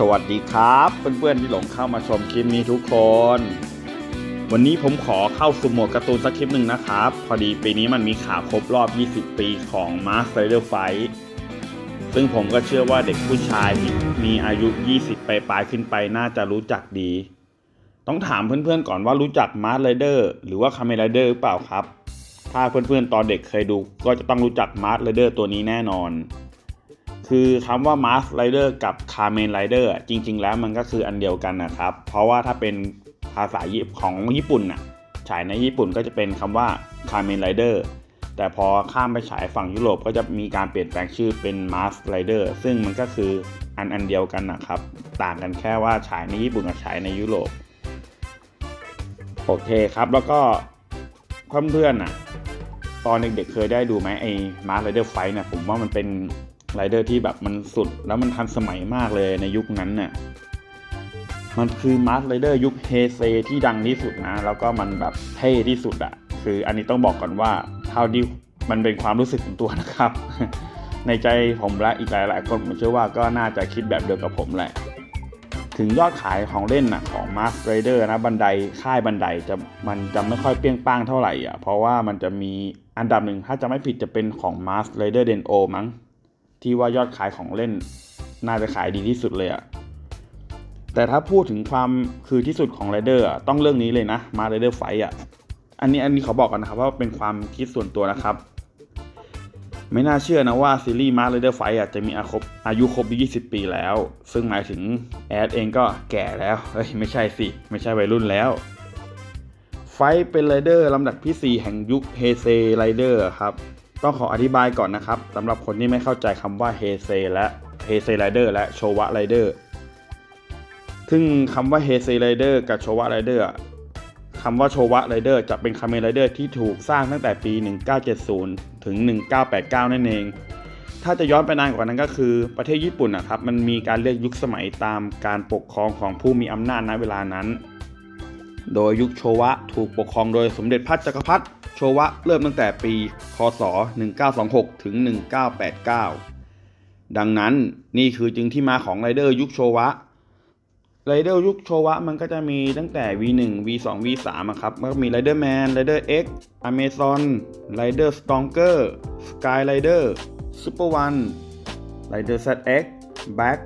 สวัสดีครับเพื่อนๆที่หลงเข้ามาชมคลิปนี้ทุกคน วันนี้ผมขอเข้าสู่หมดการ์ตูนสักคลิปหนึ่งนะครับ พอดีปีนี้มันมีข่าวครบรอบ 20 ปีของ Mask Rider Fight ซึ่งผมก็เชื่อว่าเด็กผู้ชายที่มีอายุ 20 ไปปลายๆขึ้นไปน่าจะรู้จักดี ต้องถามเพื่อนๆก่อนว่ารู้จัก Mask Rider หรือว่า Kamen Rider หรือเปล่าครับ ถ้าเพื่อนๆตอนเด็กเคยดูก็จะต้องรู้จัก Mask Rider ตัวนี้แน่นอน คือคำว่า Mask Rider กับ Kamen Rider อะจริง ๆ แล้วมันก็คืออันเดียวกันนะครับ เพราะว่าถ้าเป็นภาษาญี่ของญี่ปุ่นน่ะฉายในญี่ปุ่นก็จะเป็นคำว่า Kamen Rider แต่พอข้ามไปฉายฝั่งยุโรปก็จะมีการเปลี่ยนแปลงชื่อเป็น Mask Rider ซึ่งมันก็คืออันอันเดียวกันนะครับ ต่างกันแค่ว่าฉายในญี่ปุ่นกับฉายในยุโรปโอเคครับแล้วก็เพื่อนๆน่ะ ตอนเด็กๆเคยได้ดูไหมไอ้ Mask Rider Fight เนี่ยผมว่ามันเป็น ไรเดอร์ที่แบบมันสุดแล้วมันทันสมัยมากเลยในยุคนั้นน่ะมันคือมาร์ r ไรเดอร์ยุคเฮเซที่ดังที่สุดนะ แล้วก็มันแบบเท่ที่สุดอะคืออันนี้ต้องบอกก่อนว่าเท่าที่มันเป็นความรู้สึกของตัวนะครับ ในใจผมและอีกหลายๆคนผมเชื่อว่าก็น่าจะคิดแบบเดียวกับผมแหละ ถึงยอดขายของเล่นนะของ Mask Rider นะบันไดค่ายบันไดจะมันจะไม่ค่อยเปรี้ยงป้างเท่าไหร่อะเพราะว่ามันจะมีอันดับหนึ่งถ้าจะไม่ผิดจะเป็นของ Mask Rider Den'o มั้ง ที่ว่ายอดขายของเล่น น่าจะขายดีที่สุดเลยอะแต่ถ้าพูดถึงความคือที่สุดของไรเดอร์ต้องเรื่องนี้เลยนะมาไรเดอร์ไฟอะอันนี้อันนี้ขอบอกกันนะครับว่าเป็นความคิดส่วนตัวนะครับ ไม่น่าเชื่อนะว่าซีรีส์มาไรเดอร์ไฟอะจะมีอาครบอายุครบ 20 ปีแล้ว ซึ่งหมายถึงแอดเองก็แก่แล้วเฮ้ยไม่ใช่สิ ไม่ใช่วัยรุ่นแล้วไฟเป็นไรเดอร์ลำดับที่ 4 แห่งยุคเฮเซไรเดอร์ครับ ต้องขออธิบายก่อนนะครับสำหรับคนที่ไม่เข้าใจคำว่าเฮเซและเฮเซไรเดอร์และโชวะไรเดอร์ซึ่งคำว่าเฮเซไรเดอร์กับโชวะไรเดอร์คำว่าโชวะไรเดอร์จะเป็นคาเมนไรเดอร์ที่ถูกสร้างตั้งแต่ปี 1970 ถึง 1989 นั่นเอง ถ้าจะย้อนไปนานกว่านั้นก็คือประเทศญี่ปุ่นนะครับ มันมีการเลือกยุคสมัยตามการปกครองของผู้มีอำนาจณเวลานั้น โดยยุคโชวะถูกปกครองโดยสมเด็จพระจักรพรรดิ โชวะเริ่มตั้งแต่ปี คศ 1926 ถึง 1989 ดังนั้นนี่คือจึงที่มาของไรเดอร์ยุคโชวะไรเดอร์ยุคโชวะมันก็จะมีตั้งแต่ V1 V2 V3 อะครับ มันก็มีไรเดอร์แมนไรเดอร์ X Amazon ไรเดอร์สตองเกอร์สกายไรเดอร์ซูเปอร์วันไรเดอร์ ZX Back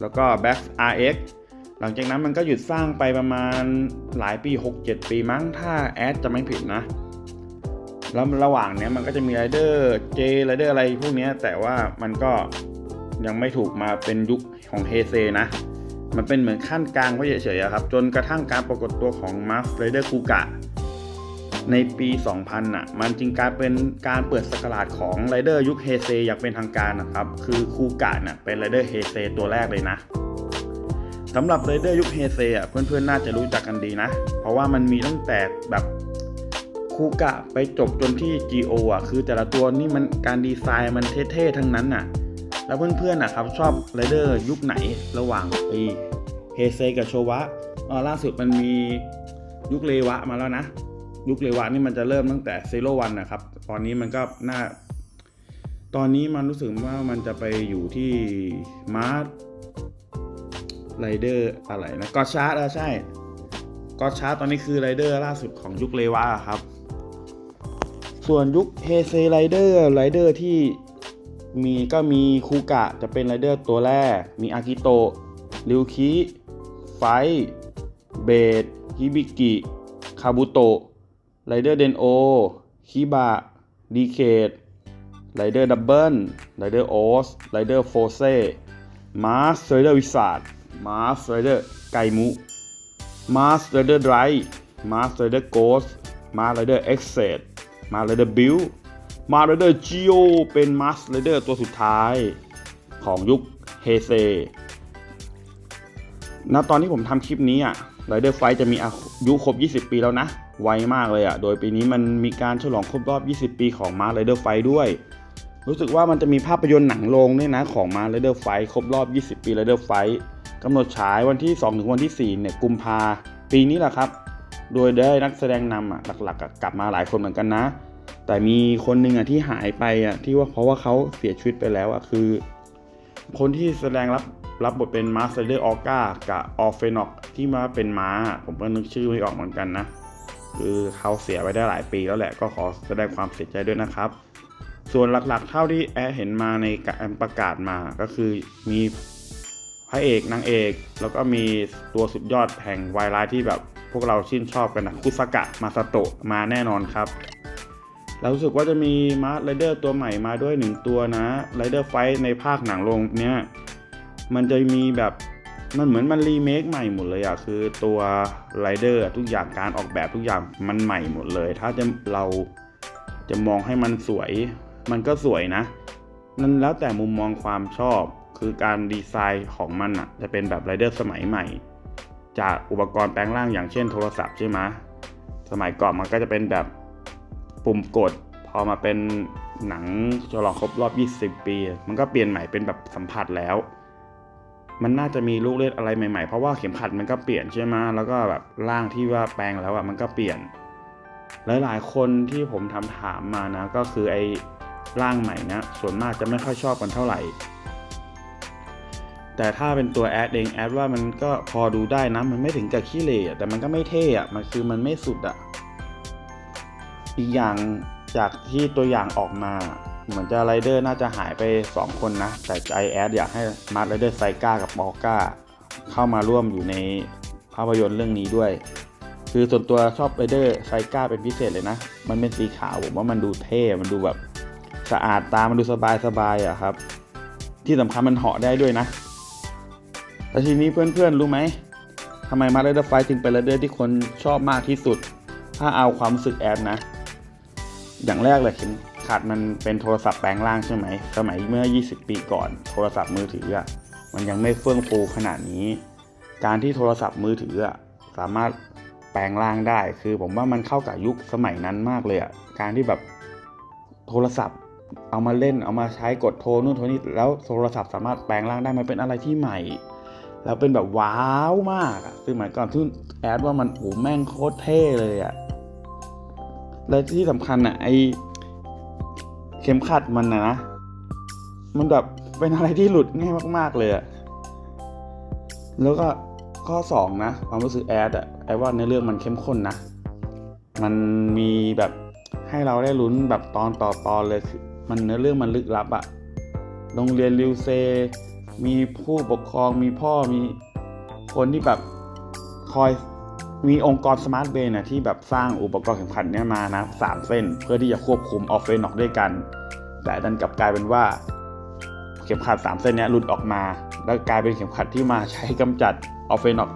แล้วก็ Back RX หลังจากนั้นมันก็หยุดสร้างไปประมาณหลายปี 6-7 ปีมั้งถ้าแอดจะไม่ผิดนะ แล้วระหว่างเนี้ยมันก็จะมีไรเดอร์เจไรเดอร์อะไรพวกเนี้ยแต่ว่ามันก็ยังไม่ถูกมาเป็นยุคของเฮเซนะ มันเป็นเหมือนขั้นกลางไว้เฉยๆครับ จนกระทั่งการปรากฏตัวของมาสไรเดอร์คูกะในปี 2000น่ะ มันจึงกลายเป็นการเปิดสกราดของไรเดอร์ยุคเฮเซอย่างเป็นทางการนะครับ คือคูกะน่ะเป็นไรเดอร์เฮเซตัวแรกเลยนะสำหรับไรเดอร์ยุคเฮเซอะเพื่อนๆน่าจะรู้จักกันดีนะ เพราะว่ามันมีตั้งแต่แบบ คูกะไปจบจนที่ GO อะ คือแต่ละตัวนี่มันการดีไซน์มันเท่ๆทั้งนั้นน่ะ แล้วเพื่อนๆนะครับชอบไรเดอร์ยุคไหนระหว่างไอเฮเซกับโชวะอ๋อล่าสุดมันมียุคเลวะมาแล้วนะ ยุคเลวะนี่มันจะเริ่มตั้งแต่เซโรวันนะครับ ตอนนี้มันก็น่า ตอนนี้มันรู้สึกว่ามันจะไปอยู่ที่มาร์ไรเดอร์อะไรนะกอชาร์ดออใช่กอชาร์ดตอนนี้คือไรเดอร์ล่าสุดของยุคเลวะครับ ส่วนยุคเฮเซไรเดอร์ไรเดอร์ที่มีก็มีคูกะจะเป็นไรเดอร์ตัวแรก มีอากิโตะริวคิไฟเบดฮิบิกิคาบุโตะไรเดอร์เดนโอคิบะดีเคดไรเดอร์ดับเบิลไรเดอร์โอสไรเดอร์โฟเซ่มาสไรเดอร์วิสาดมาสไรเดอร์ไกมุมาสไรเดอร์ไดรมาสไรเดอร์โกสมาสไรเดอร์เอ็กเซด มาสไรเดอร์บิลมาเรเดอร์จิโอเป็นมาสเรเดอร์ตัวสุดท้ายของยุคเฮเซณตอนที่ผมทำคลิปนี้อะไรเดอร์ไฟจะมีอายุครบ 20 ปีแล้วนะ ไวมากเลยอะ โดยปีนี้มันมีการฉลองครบรอบ 20 ปีของมาไรเดอร์ไฟด้วย รู้สึกว่ามันจะมีภาพยนตร์หนังโรงด้วยนะของมาไรเดอร์ไฟครบรอบ 20 ปีไรเดอร์ไฟกำหนดฉายวันที่ 2 ถึงวันที่ 4 เนี่ย กุมภาปีนี้แหละครับ โดยได้นักแสดงนำอะหลักๆกลับมาหลายคนเหมือนกันนะ แต่มีคนหนึ่งอะที่หายไปอะที่ว่าเพราะว่าเขาเสียชีวิตไปแล้วอะคือ คนที่แสดงรับรับบทเป็นมาสเตอร์ออก้ากับออฟเฟนอกที่มาเป็นม้า ผมก็นึกชื่อไม่ออกเหมือนกันนะ คือเขาเสียไปได้หลายปีแล้วแหละก็ขอแสดงความเสียใจด้วยนะครับ ส่วนหลักๆ เท่าที่แอร์เห็นมาในการประกาศมาก็คือมีพระเอกนางเอก แล้วก็มีตัวสุดยอดแห่งวายร้ายที่แบบ พวกเราชื่นชอบกันนะคุสกะมาสโตะมาแน่นอนครับแล้วรู้สึกว่าจะมีมาร์ไรเดอร์ตัวใหม่มาด้วยหนึ่งตัวนะไรเดอร์ไฟในภาคหนังลงเนี้ยมันจะมีแบบมันเหมือนมันรีเมคใหม่หมดเลยอะคือตัวไรเดอร์ทุกอย่างการออกแบบทุกอย่างมันใหม่หมดเลย ถ้าจะเราจะมองให้มันสวย มันก็สวยนะนั่นแล้วแต่มุมมองความชอบคือการดีไซน์ของมันอะจะเป็นแบบไรเดอร์สมัยใหม่ จากอุปกรณ์แปลงร่างอย่างเช่นโทรศัพท์ใช่ไหมสมัยก่อนมันก็จะเป็นแบบปุ่มกด พอมาเป็นหนังฉลองครบรอบ 20 ปี มันก็เปลี่ยนใหม่เป็นแบบสัมผัสแล้ว มันน่าจะมีลูกเล่นอะไรใหม่ๆ เพราะว่าเข็มขัดมันก็เปลี่ยนใช่ไหมแล้วก็แบบร่างที่ว่าแปลงแล้วอะมันก็เปลี่ยน หลายๆคนที่ผมทำถามมานะก็คือไอ้ร่างใหม่นะส่วนมากจะไม่ค่อยชอบกันเท่าไหร่ แต่ถ้าเป็นตัวแอดเองแอดว่ามันก็พอดูได้นะ มันไม่ถึงกับขี้เหร่อะแต่มันก็ไม่เท่อะมันคือมันไม่สุดอะอีกอย่างจากที่ตัวอย่างออกมาเหมือนจะไรเดอร์น่าจะหายไป 2 คนนะ แต่ใจแอดอยากให้มาร์ไรเดอร์ไซก้ากับมอก้าเข้ามาร่วมอยู่ในภาพยนตร์เรื่องนี้ด้วย คือส่วนตัวชอบไรเดอร์ไซก้าเป็นพิเศษเลยนะ มันเป็นสีขาวผมว่ามันดูเท่ มันดูแบบสะอาดตา มันดูสบายสบายอะครับ ที่สำคัญมันเหาะได้ด้วยนะ แล้วทีนี้เพื่อนๆรู้ไหมทำไมมาร์ไรเดอร์ไฟจึงเป็นไรเดอร์ที่คนชอบมากที่สุด ถ้าเอาความรู้สึกแอดนะ อย่างแรกเลยเข็มขัดมันเป็นโทรศัพท์แปลงร่างใช่ไหม สมัยเมื่อ 20 ปีก่อน โทรศัพท์มือถืออะมันยังไม่เฟื่องฟูขนาดนี้ การที่โทรศัพท์มือถืออะสามารถแปลงร่างได้ คือผมว่ามันเข้ากับยุคสมัยนั้นมากเลยอะการที่แบบโทรศัพท์เอามาเล่นเอามาใช้กดโทรนู่นโทรนี่แล้วโทรศัพท์สามารถแปลงร่างได้มันเป็นอะไรที่ใหม่ แล้วเป็นแบบว้าวมากอะซึ่งหมายก่อนที่แอดว่ามันโอ้แม่งโคตรเท่เลยอะและที่สำคัญอะไอเข็มขัดมันนะ มันแบบเป็นอะไรที่หลุดง่ายมากๆเลยอะแล้วก็ข้อสองนะ ความรู้สึกแอดอะแอดว่าในเรื่องมันเข้มข้นนะ มันมีแบบให้เราได้ลุ้นแบบตอนต่อตอนเลยมันเนื้อเรื่องมันลึกลับอะโรงเรียนริวเซ มีผู้ปกครองมีพ่อมีคนที่แบบคอยมีองค์กรสมาร์ทเบนนะที่แบบสร้างอุปกรณ์เข็มขัดเนี้ยมานะสามเส้น เพื่อที่จะควบคุมออฟเฟนออกด้วยกัน แต่ดันกลับกลายเป็นว่าเข็มขัดสามเส้นนี้หลุดออกมา แล้วกลายเป็นเข็มขัดที่มาใช้กำจัดออฟเฟนออก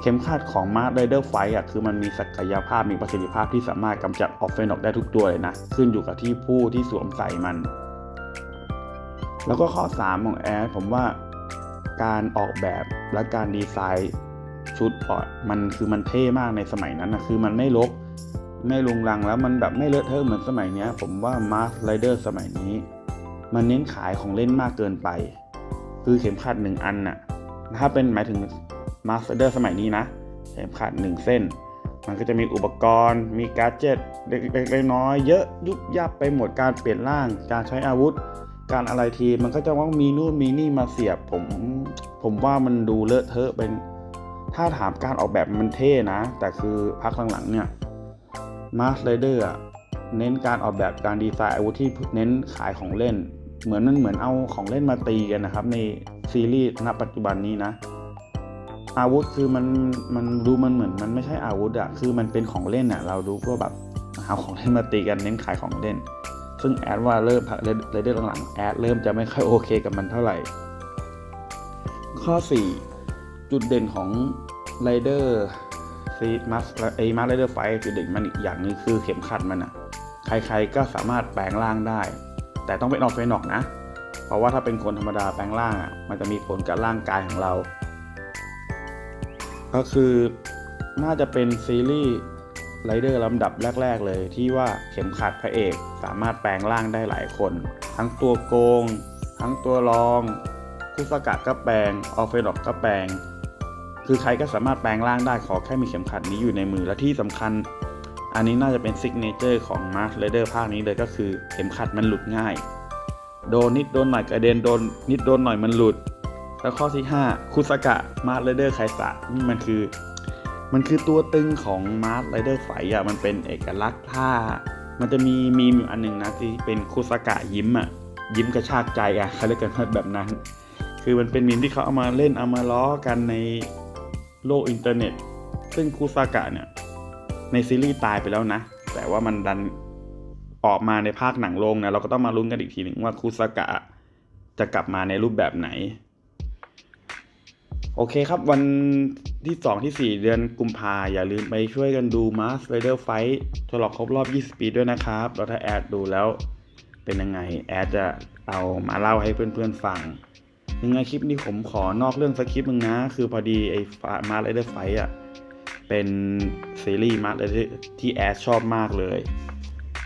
เข็มขัดของมาร์ r ไรเดอร์ไฟอะคือมันมีศักยภาพมีประสิทธิภาพที่สามารถกำจัดออฟเฟนออกได้ทุกตัวเลยนะ ขึ้นอยู่กับที่ผู้ที่สวมใส่มัน แล้วก็ข้อ 3 ของแอดผมว่าการออกแบบและการดีไซน์ชุดอะมันคือมันเท่มากในสมัยนั้นนะคือมันไม่ลกไม่ลุงลังแล้วมันแบบไม่เลอะเทอะเหมือนสมัยนี้ผมว่ามาร์ r ไรเดอร์สมัยนี้ มันเน้นขายของเล่นมากเกินไป คือเข็มขัดหนึ่งอันน่ะถ้าเป็นหมายถึงมาสไรเตอร์สมัยนี้นะเข็มขัดหนึ่งเส้น มันก็จะมีอุปกรณ์ มีการ์เจ็ตเล็กๆน้อยๆเยอะยุบยับไปหมดการเปลี่ยนร่างการใช้อาวุธ การอะไรทีมันก็จะว่ามีนู่นมีนี่มาเสียบผม ผมว่ามันดูเลอะเทอะเป็นถ้าถามการออกแบบมันเท่นะ แต่คือพักหลังๆเนี่ยมาสเลเดอร์เน้นการออกแบบการดีไซน์อาวุธที่เน้นขายของเล่น เหมือนมันเหมือนเอาของเล่นมาตีกันนะครับ ในซีรีส์ณปัจจุบันนี้นะ อาวุธคือมันมันดูมันเหมือนมันไม่ใช่อาวุธอะคือมันเป็นของเล่นอะเราดูก็แบบเอาของเล่นมาตีกันเน้นขายของเล่น ซึ่งแอดว่าเริ่มเรเดอร์หลังๆแอดเริ่มจะไม่ค่อยโอเคกับมันเท่าไหร่ ข้อ 4 จุดเด่นของไรเดอร์ซีมัสไอมาไรเดอร์ไฟจุดเด่นมันอีกอย่างนึงคือเข็มขัดมันอะใครๆก็สามารถแปลงร่างได้ แต่ต้องเป็นออฟเฟนอกนะ เพราะว่าถ้าเป็นคนธรรมดาแปลงร่างอะมันจะมีผลกับร่างกายของเรา ก็คือน่าจะเป็นซีรีส์ ไรเดอร์ลำดับแรก ๆ เลย ที่ว่าเข็มขัดพระเอกสามารถแปลงร่างได้หลายคน ทั้งตัวโกง ทั้งตัวรองคุสกะก็แปลงออฟเฟดอกก็แปลง คือใครก็สามารถแปลงร่างได้ขอแค่มีเข็มขัดนี้อยู่ในมือและที่สำคัญ อันนี้น่าจะเป็นซิกเนเจอร์ของมาร์ r ไรเดอร์ภาคนี้เลยก็คือเข็มขัดมันหลุดง่าย โดนนิดโดนหน่อยกระเด็นโดนนิดโดนหน่อยมันหลุด แล้วข้อที่5คุสกะมาร์ r ไรเดอร์ไคสะนี่มันคือ มันคือตัวตึงของมาร์ r ไรเดอร์ไฟอะมันเป็นเอกลักษณ์ท่า มันจะมีมีมอยู่อันหนึ่งนะที่เป็นคุสกะยิ้มอะยิ้มกระชากใจอะเขาเรียกกันแบบนั้น คือมันเป็นมีมที่เขาเอามาเล่นเอามาล้อกันในโลกอินเทอร์เน็ต ซึ่งคุสกะเนี่ยในซีรีส์ตายไปแล้วนะ แต่ว่ามันดันออกมาในภาคหนังโรงนะเราก็ต้องมาลุ้นกันอีกทีหนึ่งว่าคุสกะจะกลับมาในรูปแบบไหน โอเคครับ วันที่ 2 ที่ 4 เดือนกุมภาอย่าลืมไปช่วยกันดู Mars Rider Fight ฉลองครบรอบ 20 ปีด้วยนะครับ แล้วถ้าแอดดูแล้วเป็นยังไง แอดจะเอามาเล่าให้เพื่อนๆฟังยังไงคลิปนี้ผมขอนอกเรื่องสักคลิปนึงนะ คือพอดีไอ้ Mars Rider Fight อะ เป็นซีรีส์ Mars Rider ที่แอดชอบมากเลย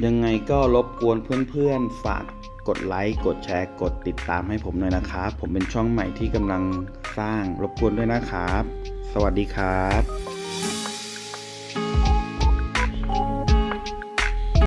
ยังไงก็รบกวนเพื่อนๆฝากกดไลค์ กดแชร์ กดติดตามให้ผมหน่อยนะครับ ผมเป็นช่องใหม่ที่กำลัง สร้างรบกวนด้วยนะครับ สวัสดีครับ